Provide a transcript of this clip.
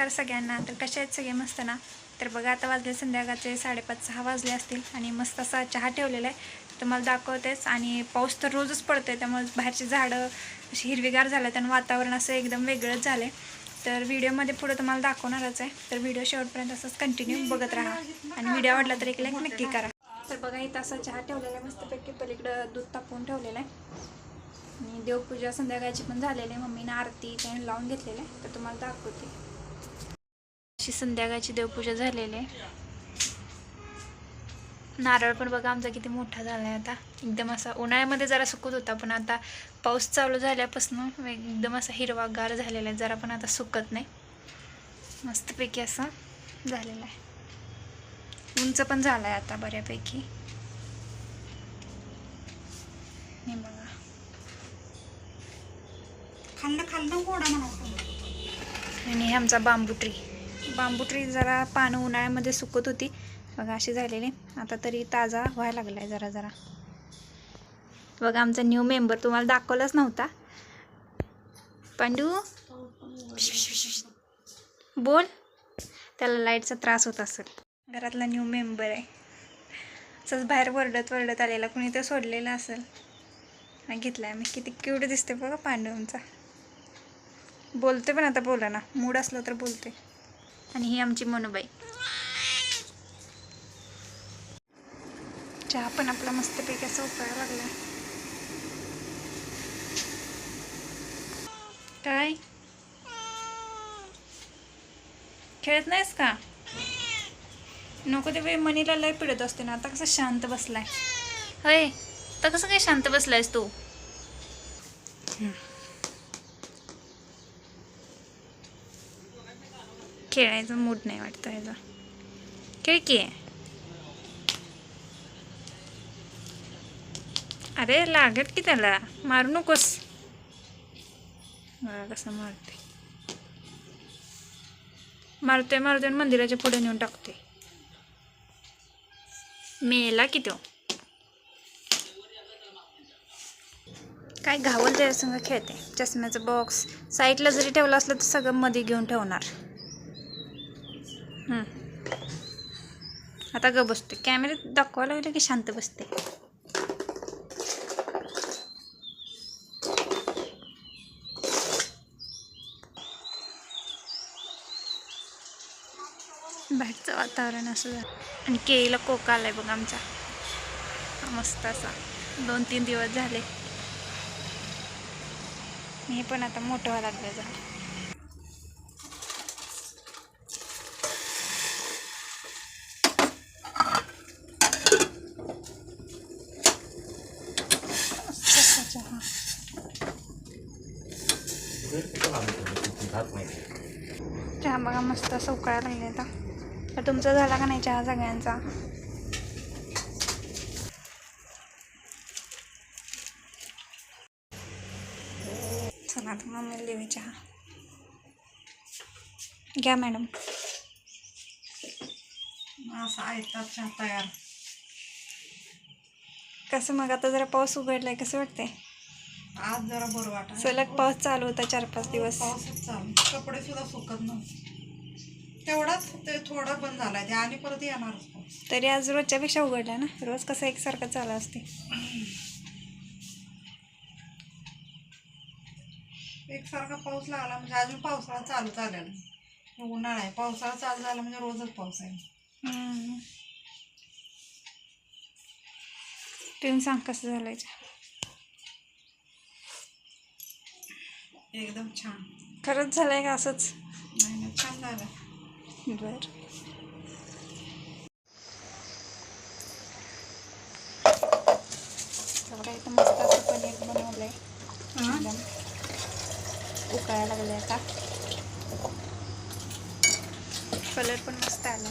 नमस्कार सगळ्यांना. तर कशा आहेत सगळे मस्त ना? तर बघा आता वाजले संध्याकाळचे साडेपाच सहा वाजले असतील आणि मस्त असा चहा ठेवलेला आहे. तुम्हाला दाखवतेच आणि पाऊस तर रोजच पडतोय त्यामुळे बाहेरची झाडं अशी हिरवीगार झालं आणि वातावरण असं एकदम वेगळंच झालं आहे तर व्हिडिओमध्ये पुढे तुम्हाला दाखवणारच आहे. तर व्हिडिओ शेवटपर्यंत असंच कंटिन्यू बघत राहा आणि व्हिडिओ आवडला तर एक लाईक नक्की करा. तर बघा इथं असा चहा ठेवलेला आहे मस्तपैकी पलीकडं दूध तापवून ठेवलेलं आहे. आणि देवपूजा संध्याकाळची पण झालेली आहे. मम्मीनं आरती त्याने लावून घेतलेलं आहे. तर तुम्हाला दाखवते. अशी संध्याकाळची देवपूजा झालेली आहे. नारळ पण बघा आमचा किती मोठा झाला आहे आता. एकदम असा उन्हाळ्यामध्ये जरा सुकत होता पण आता पाऊस चालू झाल्यापासून एकदम असा हिरवागार झालेला आहे. जरा पण आता सुकत नाही. मस्तपैकी असं झालेलं आहे. उंच पण झाला आहे आता बऱ्यापैकी. हे बघा. खाल्लं खाल्लं गोडा आणि हे आमचा बांबू ट्री बांबू ट्री जरा पानं उन्हाळ्यामध्ये सुकत होती. बघा अशी झालेली. आता तरी ताजा व्हायला लागलाय जरा जरा. बघा आमचा न्यू मेंबर तुम्हाला दाखवलाच नव्हता. पांडू? बोल. त्याला लाईटचा त्रास होत असेल. घरातला न्यू मेंबर आहे. असंच बाहेर वरडत वरडत आलेला. कुणी तर सोडलेला असेल. हा घेतलाय मी किती क्यूट दिसते बघा पांडूंचा. बोलते पण आता बोला ना. मूड असलं तर बोलते आणि ही आमची मनुबाई. चहा पण आपला मस्तपैकी असं उकळायला लागला काय? खेळत नाहीस का? नको ते वेळ मनीला लय पिडत असते ना आता कसं शांत बसलाय. होय तर कसं काय शांत बसलायस तू? खेळायचा मूड नाही वाटतं याचा. खेळ की अरे लागत की त्याला? मारू नकोस. बघा कसं मारते? मारतोय मारतोय मंदिराच्या पुढे नेऊन टाकते मेला की तो. काय घावल त्याच्यासंग खेळते. चष्म्याचं बॉक्स साईडला जरी ठेवलं असलं तर सगळं मध्ये घेऊन ठेवणार. आता ग बसते कॅमेऱ्यात दाखवायला लागलं की शांत बसते. बाहेरचं वातावरण असं झालं. आणि केळीला कोका आलाय बघ आमचा. मस्त असा. दोन तीन दिवस झाले. हे पण आता मोठं व्हायला लागलं झालं चहा बघा मस्त असं उकळायला लागले आता. तर तुमचा झाला का नाही चहा सगळ्यांचा? चला आता मम्मीला देऊ चहा. घ्या मॅडम. असं ऐकतात चहा तयार. कसं मग आता जरा पाऊस उघडलाय कसं वाटतंय? आज जरा बरं वाटत सलग पाऊस चालू होता चार पाच दिवस. पाऊसच चालू कपडे सुद्धा सुकत नव्हते. तेवढाच ते थोडा बंद झालाय. ते आणि परत पाऊस. तरी आज रोजच्यापेक्षा उघडला ना? रोज कसं एकसारखं चालू असते. एकसारखा पाऊस लागला म्हणजे अजून पावसाळा चालू झालेला नाही. उन्हाळा आहे. पावसाळा चालू झाला म्हणजे रोजच पाऊस आहे. तुम्ही सांग कसं झालंय? एकदम छान. खरंच झालंय का असंच? नाही नाही छान झालं. बर. बघा इथं मस्त असं पनीर बनवलंय. एकदम उकळायला लागले आता. कलर पण मस्त आला.